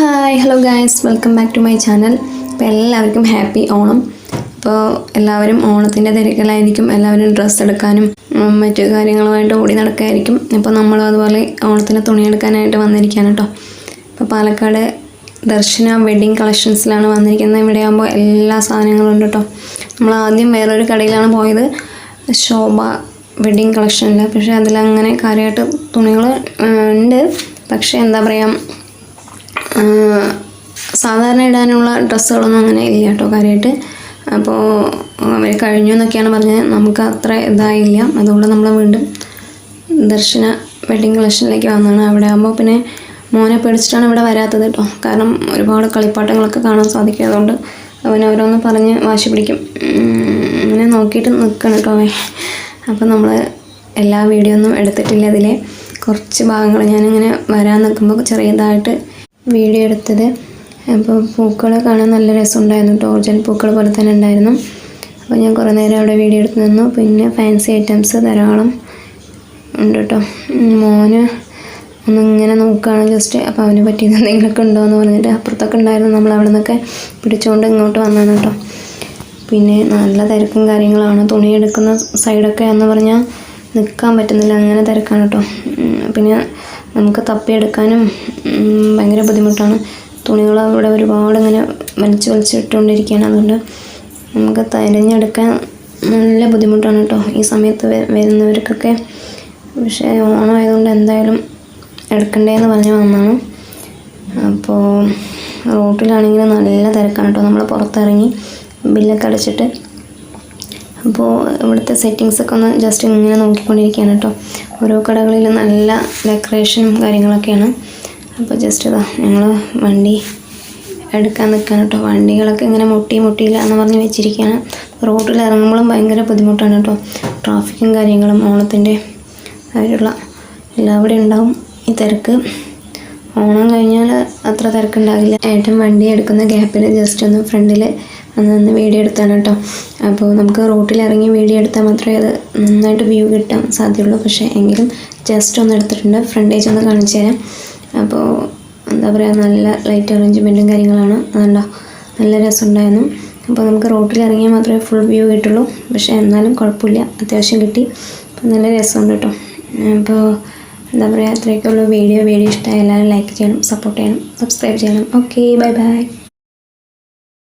Hi hello guys welcome back to my channel അപ്പോൾ എല്ലാവർക്കും happy Onam. അപ്പോൾ എല്ലാവരും ഓണത്തിന്റെ തിരക്കിലായിരിക്കും. എല്ലാവരും ഡ്രസ്സ് എടുക്കാനും മറ്റു കാര്യങ്ങളുമായിട്ട് ഓടി നടക്കായിരിക്കും. അപ്പോൾ നമ്മളും അതുപോലെ ഓണത്തിന് തുണിയെടുക്കാനായിട്ട് വന്നിരിക്കുകയാണ് കേട്ടോ അപ്പോൾ പാലക്കാട് ദർശന വെഡ്ഡിങ് കളക്ഷൻസിലാണ് വന്നിരിക്കുന്നത്. ഇവിടെ ആകുമ്പോൾ എല്ലാ സാധനങ്ങളും ഉണ്ട് കേട്ടോ നമ്മൾ ആദ്യം വേറൊരു കടയിലാണ് പോയത്. ശോഭ വെഡ്ഡിങ് കളക്ഷനിൽ പക്ഷേ അതിലങ്ങനെ കാര്യമായിട്ട് തുണികൾ ഉണ്ട്. പക്ഷേ എന്താ പറയുക സാധാരണ ഇടാനുള്ള ഡ്രസ്സുകളൊന്നും അങ്ങനെ ഇല്ല കേട്ടോ കാര്യമായിട്ട് അപ്പോൾ അവർ കഴിഞ്ഞു എന്നൊക്കെയാണ് പറഞ്ഞത്. നമുക്ക് അത്ര ഇതായില്ല. അതുകൊണ്ട് നമ്മൾ വീണ്ടും ദർശന വെഡിങ് കളക്ഷനിലേക്ക് വന്നതാണ്. അവിടെ ആകുമ്പോൾ പിന്നെ മോനെ പേടിച്ചിട്ടാണ് ഇവിടെ വരാത്തത് കേട്ടോ. കാരണം ഒരുപാട് കളിപ്പാട്ടങ്ങളൊക്കെ കാണാൻ സാധിക്കും അതുകൊണ്ട് അവൻ ഓരോന്ന് പറഞ്ഞ് വാശി പിടിക്കും. അങ്ങനെ നോക്കിയിട്ട് നിൽക്കണം കേട്ടോ അവൻ. അപ്പോൾ നമ്മൾ എല്ലാ വീഡിയോ ഒന്നും എടുത്തിട്ടില്ല അതിലെ കുറച്ച് ഭാഗങ്ങൾ ഞാനിങ്ങനെ വരാൻ നിൽക്കുമ്പോൾ ചെറിയതായിട്ട് വീഡിയോ എടുത്തത്. അപ്പോൾ പൂക്കൾ കാണാൻ നല്ല രസമുണ്ടായിരുന്നു കേട്ടോ ഒറിജിനൽ പൂക്കൾ പോലെ തന്നെ ഉണ്ടായിരുന്നു. അപ്പോൾ ഞാൻ കുറേ നേരം അവിടെ വീഡിയോ എടുത്ത് നിന്നു. പിന്നെ ഫാൻസി ഐറ്റംസ് ധാരാളം ഉണ്ട് കേട്ടോ മോന് ഒന്നിങ്ങനെ നോക്കുകയാണ് ജസ്റ്റ് അപ്പോൾ അവന് പറ്റിയത് എന്തെങ്കിലുമൊക്കെ ഉണ്ടോ എന്ന് പറഞ്ഞിട്ട് അപ്പുറത്തൊക്കെ ഉണ്ടായിരുന്നു. നമ്മൾ അവിടെ നിന്നൊക്കെ പിടിച്ചുകൊണ്ട് ഇങ്ങോട്ട് വന്നതാണ് കേട്ടോ പിന്നെ നല്ല തിരക്കും കാര്യങ്ങളാണ്. തുണി എടുക്കുന്ന സൈഡൊക്കെ എന്ന് പറഞ്ഞാൽ നിൽക്കാൻ പറ്റുന്നില്ല. അങ്ങനെ തിരക്കാണ് കേട്ടോ പിന്നെ നമുക്ക് തപ്പിയെടുക്കാനും ഭയങ്കര ബുദ്ധിമുട്ടാണ്. തുണികൾ അവിടെ ഒരുപാട് ഇങ്ങനെ വലിച്ചു വലിച്ചിട്ടുകൊണ്ടിരിക്കുകയാണ്. അതുകൊണ്ട് നമുക്ക് തിരഞ്ഞെടുക്കാൻ നല്ല ബുദ്ധിമുട്ടാണ് കേട്ടോ. ഈ സമയത്ത് വരുന്നവർക്കൊക്കെ. പക്ഷേ ഓണമായതുകൊണ്ട് എന്തായാലും എടുക്കണ്ടേന്ന് പറഞ്ഞ് വന്നാണ് അപ്പോൾ റോട്ടിലാണെങ്കിൽ നല്ല തിരക്കാണ് കേട്ടോ. നമ്മൾ പുറത്തിറങ്ങി ബില്ലൊക്കെ അടച്ചിട്ട് അപ്പോൾ ഇവിടുത്തെ സെറ്റിങ്സൊക്കെ ഒന്ന് ജസ്റ്റ് ഇങ്ങനെ നോക്കിക്കൊണ്ടിരിക്കുകയാണ് കേട്ടോ. ഓരോ കടകളിലും നല്ല ഡെക്കറേഷനും കാര്യങ്ങളൊക്കെയാണ്. അപ്പോൾ ജസ്റ്റ് ഇതാ ഞങ്ങൾ വണ്ടി എടുക്കാൻ നിൽക്കുകയാണ് കേട്ടോ. വണ്ടികളൊക്കെ ഇങ്ങനെ മുട്ടി മുട്ടിയില്ല എന്ന് പറഞ്ഞ് വെച്ചിരിക്കുകയാണ്. റോഡിൽ ഇറങ്ങുമ്പോഴും ഭയങ്കര ബുദ്ധിമുട്ടാണ് കേട്ടോ. ട്രാഫിക്കും കാര്യങ്ങളും ഓണത്തിന്റെ ആയിട്ടുള്ള എല്ലാവിടെയും ഉണ്ടാവും. ഈ തിരക്ക് ഓണം കഴിഞ്ഞാൽ അത്ര തിരക്കുണ്ടാവില്ല. ഏട്ടൻ വണ്ടി എടുക്കുന്ന ഗ്യാപ്പിൽ ജസ്റ്റ് ഒന്ന് ഫ്രണ്ടിൽ വന്ന് നിന്ന് വീഡിയോ എടുത്താണ് കേട്ടോ അപ്പോൾ നമുക്ക് റോട്ടിൽ ഇറങ്ങി വീഡിയോ എടുത്താൽ മാത്രമേ അത് നന്നായിട്ട് വ്യൂ കിട്ടാൻ സാധ്യതയുള്ളൂ. പക്ഷേ എങ്കിലും ജസ്റ്റ് ഒന്ന് എടുത്തിട്ടുണ്ട്. ഫ്രണ്ടേജ് ഒന്ന് കാണിച്ചു തരാം. അപ്പോൾ എന്താ പറയുക നല്ല ലൈറ്റ് അറേഞ്ച്മെന്റും കാര്യങ്ങളാണ്. അതുണ്ടോ നല്ല രസമുണ്ടായിരുന്നു. അപ്പോൾ നമുക്ക് റോട്ടിൽ ഇറങ്ങിയാൽ മാത്രമേ ഫുൾ വ്യൂ കിട്ടുള്ളൂ. പക്ഷേ എന്നാലും കുഴപ്പമില്ല. അത്യാവശ്യം കിട്ടി. അപ്പോൾ നല്ല രസമുണ്ട് കേട്ടോ അപ്പോൾ എന്താ പറയുക അത്രയൊക്കെയുള്ള വീഡിയോ വീഡിയോ ഇഷ്ടമായ എല്ലാവരും ലൈക്ക് ചെയ്യണം സപ്പോർട്ട് ചെയ്യണം സബ്സ്ക്രൈബ് ചെയ്യണം. Okay bye bye